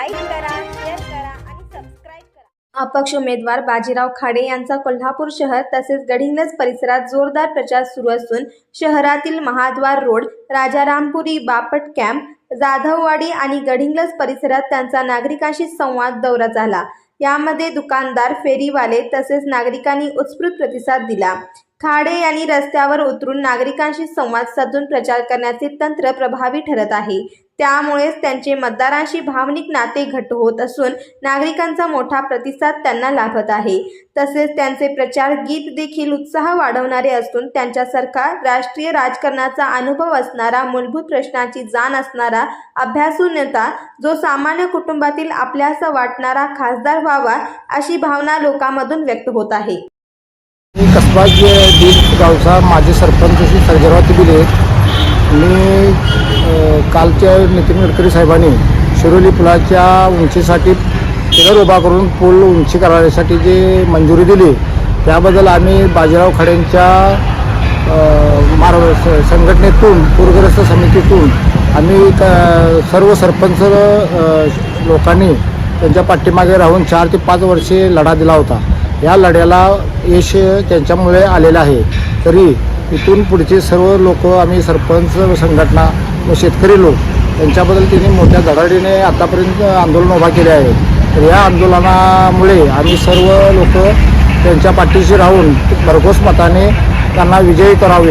Like करा share करा आणि सबस्क्राईब करा. अपक्ष उमेदवार बाजीराव खाडे यांचा कोल्हापूर शहर तसेच गडिंगलज परिसरात जोरदार प्रचार सुरू असून शहरातील महाद्वार रोड राजारामपुरी बापट कॅम्प जाधववाडी आणि गडिंग्लज परिसरात त्यांचा नागरिकांशी संवाद दौरा झाला. यामध्ये दुकानदार फेरीवाले तसेच नागरिकांनी उत्स्फूर्त प्रतिसाद दिला. खाडे यांनी रस्त्यावर उतरून नागरिकांशी संवाद साधून प्रचार करण्याचे तंत्र प्रभावी ठरत आहे. त्यामुळेच त्यांचे मतदारांशी भावनिक नाते घट्ट होत असून नागरिकांचा मोठा प्रतिसाद त्यांना लाभत आहे. तसेच त्यांचे प्रचार गीत देखील उत्साह वाढवणारे असून त्यांच्यासारखा राष्ट्रीय राजकारणाचा अनुभव असणारा मूलभूत प्रश्नांची जाण असणारा अभ्यासू नेता जो सामान्य कुटुंबातील आपल्यासा वाटणारा खासदार व्हावा अशी भावना लोकांमधून व्यक्त होत आहे. मी कसबा गावचा माझे सरपंच श्री सर्जेराव मी कालच्या नितीन गडकरी साहेबांनी शिरोली पुलाच्या उंचीसाठी पिलर उभा करून पूल उंची करण्यासाठी जी मंजुरी दिली त्याबद्दल आम्ही बाजीराव खडेंच्या मार्ग संघटनेतून पूरग्रस्त समितीतून आम्ही क- सर्व सरपंच लोकांनी त्यांच्या पाठीमागे राहून चार ते पाच वर्षे लढा दिला होता. या लढ्याला यश त्यांच्यामुळे आलेलं आहे. तरी इथून पुढचे सर्व लोक आम्ही सरपंच संघटना व शेतकरी लोक यांच्याबद्दल तिने मोठ्या धडाडीने आतापर्यंत आंदोलन उभा केले आहे. तर या आंदोलनामुळे आम्ही सर्व लोक त्यांच्या पाठीशी राहून भरघोस मताने त्यांना विजयी करावे.